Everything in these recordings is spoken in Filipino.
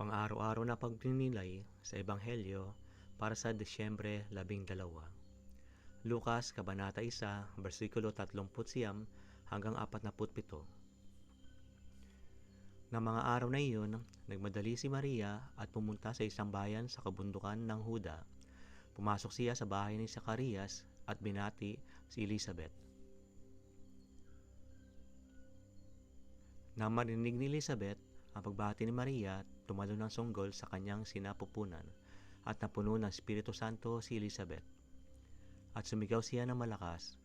Pang-araw-araw na pagninilay sa Ebanghelyo para sa Disyembre 12. Lukas, Kabanata 1, versikulo 39 hanggang 47. Na mga araw na iyon, nagmadali si Maria at pumunta sa isang bayan sa kabundukan ng Huda. Pumasok siya sa bahay ni Zacarias at binati si Elizabeth. Nang marinig ni Elizabeth ang pagbati ni Maria, tumalo ng sunggol sa kanyang sinapupunan at napuno ng Espiritu Santo si Elizabeth. At sumigaw siya ng malakas,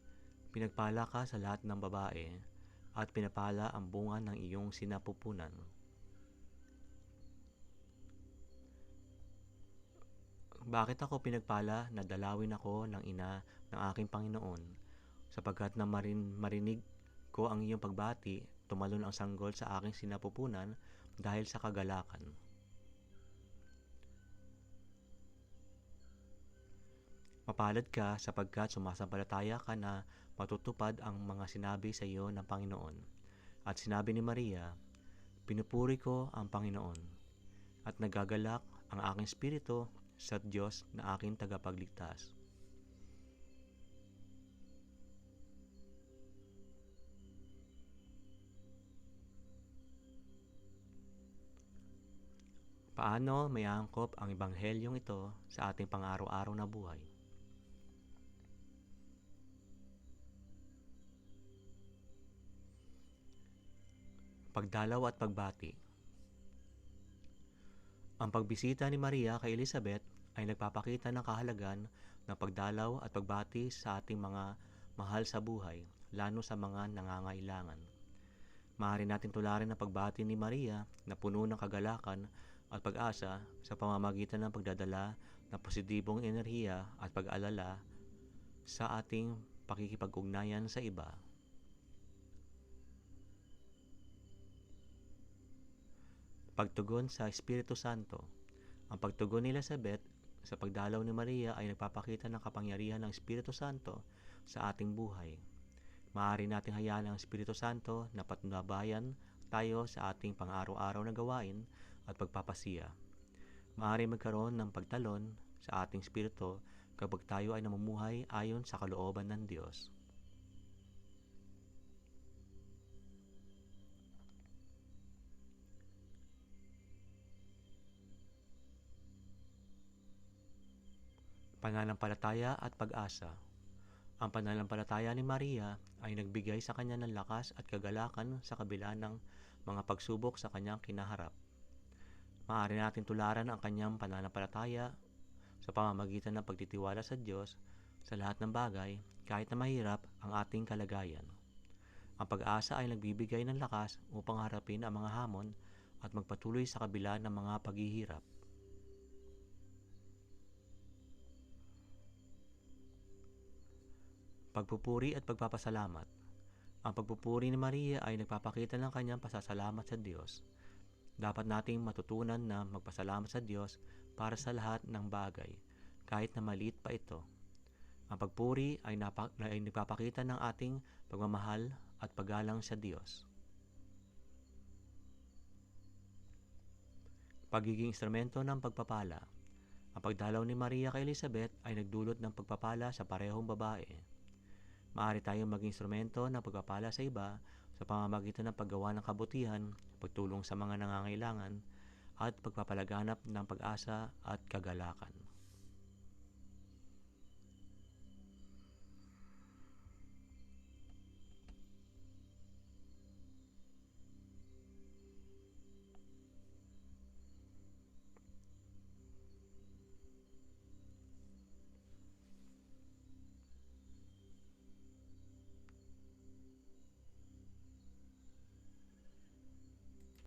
Pinagpala ka sa lahat ng babae at pinapala ang bunga ng iyong sinapupunan. Bakit ako pinagpala na dalawin ako ng ina ng aking Panginoon? Sapagkat na marin, marinig ko ang iyong pagbati, tumalon ang sanggol sa aking sinapupunan dahil sa kagalakan. Mapalad ka sapagkat sumasampalataya ka na matutupad ang mga sinabi sa iyo ng Panginoon. At sinabi ni Maria, Pinupuri ko ang Panginoon at nagagalak ang aking spirito sa Diyos na aking tagapagligtas. Paano may angkop ang ebanghelyong ito sa ating pang-araw-araw na buhay? Pagdalaw at pagbati Ang pagbisita ni Maria kay Elizabeth ay nagpapakita ng kahalagan ng pagdalaw at pagbati sa ating mga mahal sa buhay, lalo sa mga nangangailangan. Maaari natin tularin ang pagbati ni Maria na puno ng kagalakan at pag-asa sa pamamagitan ng pagdadala ng positibong enerhiya at pag-alala sa ating pakikipag-ugnayan sa iba. Pagtugon sa Espiritu Santo Ang pagtugon ni Elizabeth sa pagdalaw ni Maria ay nagpapakita ng kapangyarihan ng Espiritu Santo sa ating buhay. Maaari nating hayaan ang Espiritu Santo na patnubayan tayo sa ating pang-araw-araw na gawain at pagpapasiya. Maaari magkaroon ng pagtalon sa ating spirito kapag tayo ay namumuhay ayon sa kalooban ng Diyos. Pananampalataya at pag-asa Ang pananampalataya ni Maria ay nagbigay sa kanya ng lakas at kagalakan sa kabila ng mga pagsubok sa kanyang kinaharap. Maaari natin tularan ang kanyang pananampalataya sa pamamagitan ng pagtitiwala sa Diyos sa lahat ng bagay kahit na mahirap ang ating kalagayan. Ang pag-asa ay nagbibigay ng lakas upang harapin ang mga hamon at magpatuloy sa kabila ng mga paghihirap. Pagpupuri at pagpapasalamat Ang pagpupuri ni Maria ay nagpapakita ng kanyang pasasalamat sa Diyos. Dapat nating matutunan na magpasalamat sa Diyos para sa lahat ng bagay, kahit na maliit pa ito. Ang pagpuri ay, napak- ay nagpapakita ng ating pagmamahal at paggalang sa Diyos. Pagiging instrumento ng pagpapala Ang pagdalaw ni Maria kay Elizabeth ay nagdulot ng pagpapala sa parehong babae. Maaari tayong maging instrumento ng pagpapala sa iba sa pamamagitan ng paggawa ng kabutihan, pagtulong sa mga nangangailangan, at pagpapalaganap ng pag-asa at kagalakan.